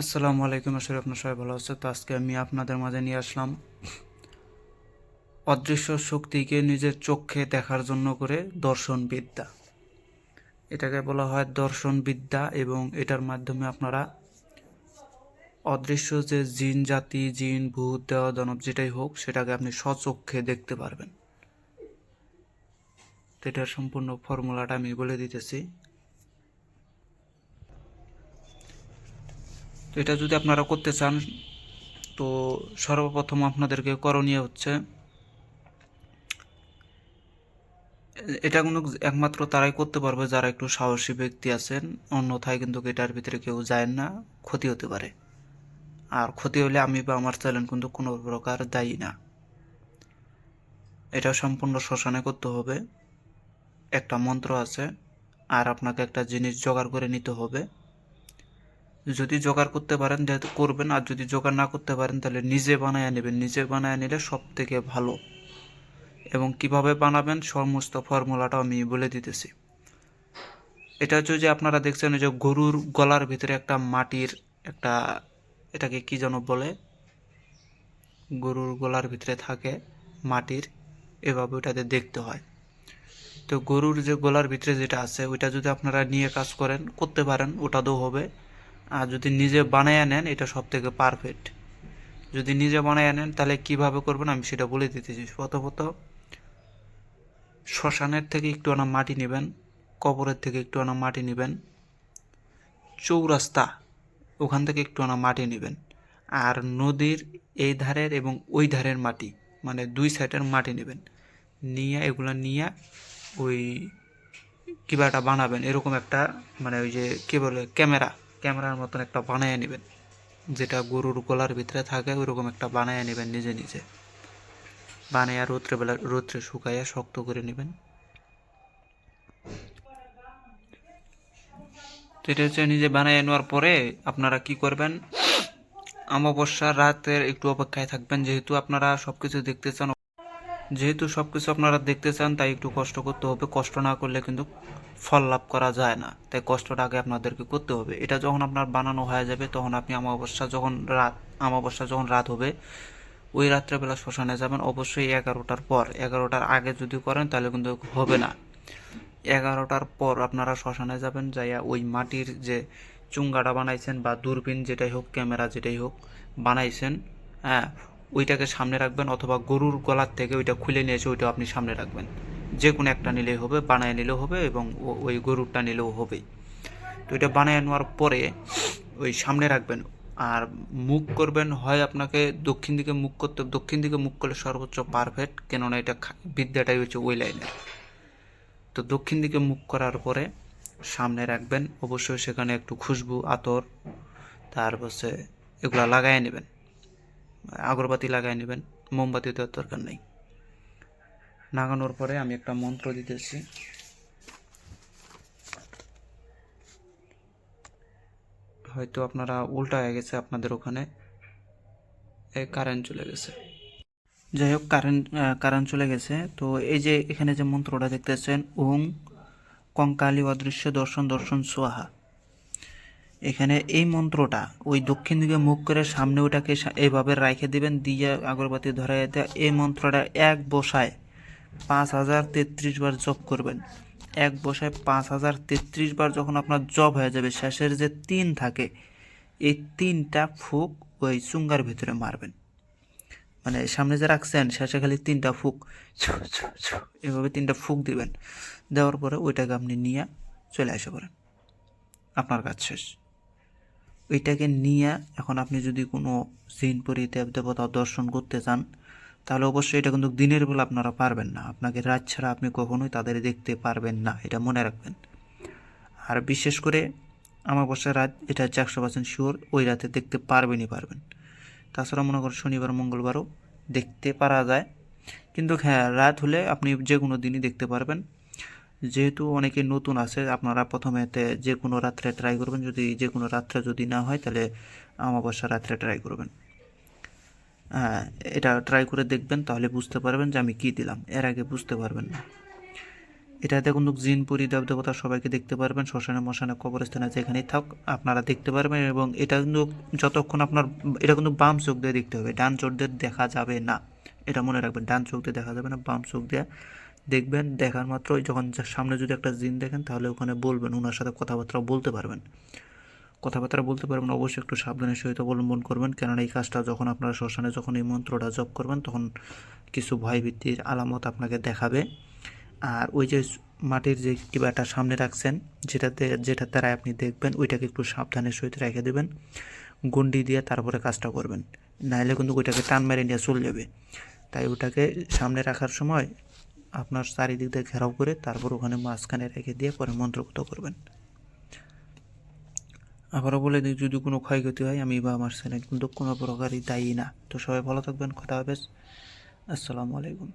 আসসালামু আলাইকুম আসলে আপনার সবাই ভালো আছে তো আজকে আমি আপনাদের মাঝে নিয়ে আসলাম অদৃশ্য শক্তিকে নিজের চোখে দেখার জন্য করে দর্শন বিদ্যা এটাকে বলা হয় দর্শন বিদ্যা এবং এটার মাধ্যমে আপনারা অদৃশ্য যে জিন, জাতি, জিন, ভূত, দেওয়া, দানব যেটাই হোক, সেটাকে আপনি স্বচক্ষে দেখতে পারবেন। তো এটার সম্পূর্ণ ফর্মুলাটা আমি বলে দিতেছি। তো এটা যদি আপনারা করতে চান, তো সর্বপ্রথম আপনাদেরকে করণীয় হচ্ছে, এটা কোনো একমাত্র তারাই করতে পারবে যারা একটু সাহসী ব্যক্তি আছেন, অন্যথায় কিন্তু এটার ভিতরে কেউ যায় না, ক্ষতি হতে পারে। আর ক্ষতি হলে আমি বা আমার চ্যানেল কিন্তু কোনো প্রকার দায়ী না। এটা সম্পূর্ণ শ্মশানে করতে হবে। একটা মন্ত্র আছে, আর আপনাকে একটা জিনিস জোগাড় করে নিতে হবে। যদি জোগাড় করতে পারেন, যেহেতু করবেন, আর যদি জোগাড় না করতে পারেন, তাহলে নিজে বানায় নেবেন। নিজে বানায় নিলে সব থেকে ভালো। এবং কীভাবে বানাবেন, সমস্ত ফর্মুলাটা আমি বলে দিতেছি। এটা হচ্ছে যে আপনারা দেখছেন যে গরুর গলার ভিতরে একটা মাটির একটা, এটাকে কি যেন বলে? গরুর গলার ভিতরে থাকে মাটির, এভাবে ওটাতে দেখতে হয়। তো গরুর যে গলার ভিতরে যেটা আছে, ওইটা যদি আপনারা নিয়ে কাজ করেন, করতে পারেন, ওটাতেও হবে। আর যদি নিজে বানায় নেন, এটা সব থেকে পারফেক্ট যদি নিজে বানায় নেন, তাহলে কীভাবে করবেন আমি সেটা বলে দিতেছি। প্রথমত, শ্মশানের থেকে একটু আনা মাটি নেবেন, কবরের থেকে একটু আনা মাটি নেবেন, চৌরাস্তা, ওখান থেকে একটু আনা মাটি নেবেন। আর নদীর এই ধারের এবং ওই ধারের মাটি মানে দুই সাইডের মাটি নেবেন। নিয়ে এগুলো নিয়ে ওই কিবা একটা বানাবেন, এরকম একটা মানে ওই যে, কী বলে, ক্যামেরা। ক্যামেরার মতন একটা বানায় নেবেন। যেটা গরুর গলার ভিতরে থাকে, ওইরকম একটা বানায় নেবেন নিজে নিজে। বানাইয়া রৌদ্রে বেলা, রৌদ্রে শুকাইয়া শক্ত করে নেবেন। এটা হচ্ছে নিজে বানায় নেওয়ার পরে আপনারা কি করবেন? অমাবস্যার রাতের একটু অপেক্ষায় থাকবেন। যেহেতু আপনারা সব কিছু দেখতে চান যেহেতু সব কিছু আপনারা দেখতে চান, তাই একটু কষ্ট করতে হবে। কষ্ট না করলে কিন্তু ফল লাভ করা যায় না। তাই কষ্টটা আগে আপনাদেরকে করতে হবে। এটা যখন আপনার বানানো হয়ে যাবে, তখন আপনি অমাবস্যা যখন রাত, অমাবস্যা যখন রাত হবে, ওই রাত্রেবেলা শ্মশানে যাবেন। অবশ্যই এগারোটার পর। এগারোটার আগে যদি করেন, তাহলে কিন্তু হবে না। এগারোটার পর আপনারা শ্মশানে যাবেন, যাইয়া ওই মাটির যে চুঙ্গাটা বানাইছেন বা দূরবীন যেটাই হোক, ক্যামেরা যেটাই হোক, বানাইছেন হ্যাঁ ওইটাকে সামনে রাখবেন অথবা গরুর গলার থেকে ওইটা খুলে নিয়ে এসে ওইটা আপনি সামনে রাখবেন। যে কোনো একটা নিলেই হবে, বানায় নিলেও হবে এবং ওই গরুরটা নিলেও হবেই। তো এটা বানায় নেওয়ার পরে ওই সামনে রাখবেন। আর মুখ করবেন, হয় আপনাকে দক্ষিণ দিকে মুখ করতে, দক্ষিণ দিকে মুখ করলে সর্বোচ্চ পারফেক্ট কেননা এটা বিদ্যাটাই হচ্ছে ওই লাইনের। তো দক্ষিণ দিকে মুখ করার পরে সামনে রাখবেন, অবশ্যই সেখানে একটু খুশবু, আতর, তারপর এগুলা লাগাই নেবেন। আগরবাতি লাগাই নেবেন মোমবাতি দেওয়ার দরকার নেই। লাগানোর পরে আমি একটা মন্ত্র দিতেছি। হয়তো আপনারা উল্টা হয়ে গেছে আপনাদের ওখানে। এই কারেন্ট চলে গেছে। যাই হোক কারেন্ট কারেন্ট চলে গেছে। তো এই যে এখানে যে মন্ত্রটা দেখতেছেন, ওং কঙ্কালি অদৃশ্য দর্শন দর্শন সোহা। এখানে এই মন্ত্রটা, ওই দক্ষিণ দিকে মুখ করে সামনে ওটাকে এভাবে রাখে দিবেন, দিয়ে আগরবাতি ধরাই দেয় এই মন্ত্রটা এক বসায় পাঁচ হাজার তেত্রিশ বার জপ করবেন। এক বসায় পাঁচ হাজার তেত্রিশ বার যখন আপনার জব হয়ে যাবে, শেষের যে তিন থাকে, এই তিনটা ফুক ওই চুঙ্গার ভিতরে মারবেন। মানে সামনে যে রাখছেন, শেষে খালি তিনটা ফুক এভাবে তিনটা ফুক দিবেন। দেওয়ার পরে ওইটাকে আপনি নিয়ে চলে আসে পড়েন। আপনার কাজ শেষ। ওইটাকে নিয়ে এখন আপনি যদি কোনো জিনপুরি দেব দেবতা দর্শন করতে চান, তাহলে অবশ্যই এটা কিন্তু দিনের বেলা আপনারা পারবেন না। আপনাকে রাত ছাড়া আপনি কখনোই তাদের দেখতে পারবেন না, এটা মনে রাখবেন। আর বিশেষ করে আমাবস্যা রাত, এটা হচ্ছে একশো পার্সেন্ট শিওর ওই রাতে দেখতে পারবেনই পারবেন। তাছাড়া মনে করেন শনিবার, মঙ্গলবারও দেখতে পারা যায়। কিন্তু হ্যাঁ রাত হলে আপনি যে কোনো দিনই দেখতে পারবেন। যেহেতু অনেকে নতুন আছে, আপনারা প্রথমেতে যে কোনো রাত্রে ট্রাই করবেন। যদি যে কোনো রাত্রে যদি না হয়, তাহলে অমাবস্যা রাত্রে ট্রাই করবেন। হ্যাঁ এটা ট্রাই করে দেখবেন, তাহলে বুঝতে পারবেন যে আমি কী দিলাম। এর আগে বুঝতে পারবেন না। এটাতে কিন্তু জিন পুরি দেবদেবতা সবাইকে দেখতে পারবেন। শ্মশানে মশানে কবরস্থানে যেখানেই থাক, আপনারা দেখতে পারবেন এবং এটা কিন্তু যতক্ষণ আপনার, এটা কিন্তু বাম চোখ দিয়ে দেখতে হবে। ডান চোখ দিয়ে দেখা যাবে না। এটা মনে রাখবেন, ডান চোখ দিয়ে দেখা যাবে না, বাম চোখ দিয়ে দেখবেন, দেখার মাত্রই যখন সামনে যদি একটা জিন দেখেন, তাহলে ওখানে বলবেন ওনার সাথে কথাবার্তা বলতে পারবেন। কথাবার্তা বলতে পারবেন, অবশ্যই একটু সাবধানের সহিত অবলম্বন করবেন। কেননা এই কাজটা যখন আপনারা শ্মশানে যখন এই মন্ত্রটা জপ করবেন, তখন কিছু ভয়ভীতির আলামত আপনাকে দেখাবে। আর ওই যে মাটির যে কিবাটা সামনে রাখছেন, যেটাতে যেটার দ্বারা আপনি দেখবেন, ওইটাকে একটু সাবধানের সহিত রেখে দেবেন। গুন্ডি দিয়ে তারপরে কাজটা করবেন। নাহলে কিন্তু ওইটাকে টান মেরে নিয়ে চলে যাবে। তাই ওটাকে সামনে রাখার সময় আপনার চারিদিক দিয়ে ঘেরাও করে তারপর ওখানে মাঝখানে রেখে দিয়ে পরে মন্ত্রপুত করবেন। আবারও বলে দিই, যদি কোনো ক্ষয়ক্ষতি হয়, আমি বা আমার চ্যানেল কিন্তু কোনো প্রকারই দায়ী না। তো সবাই ভালো থাকবেন কথা হবে আসসালামু আলাইকুম।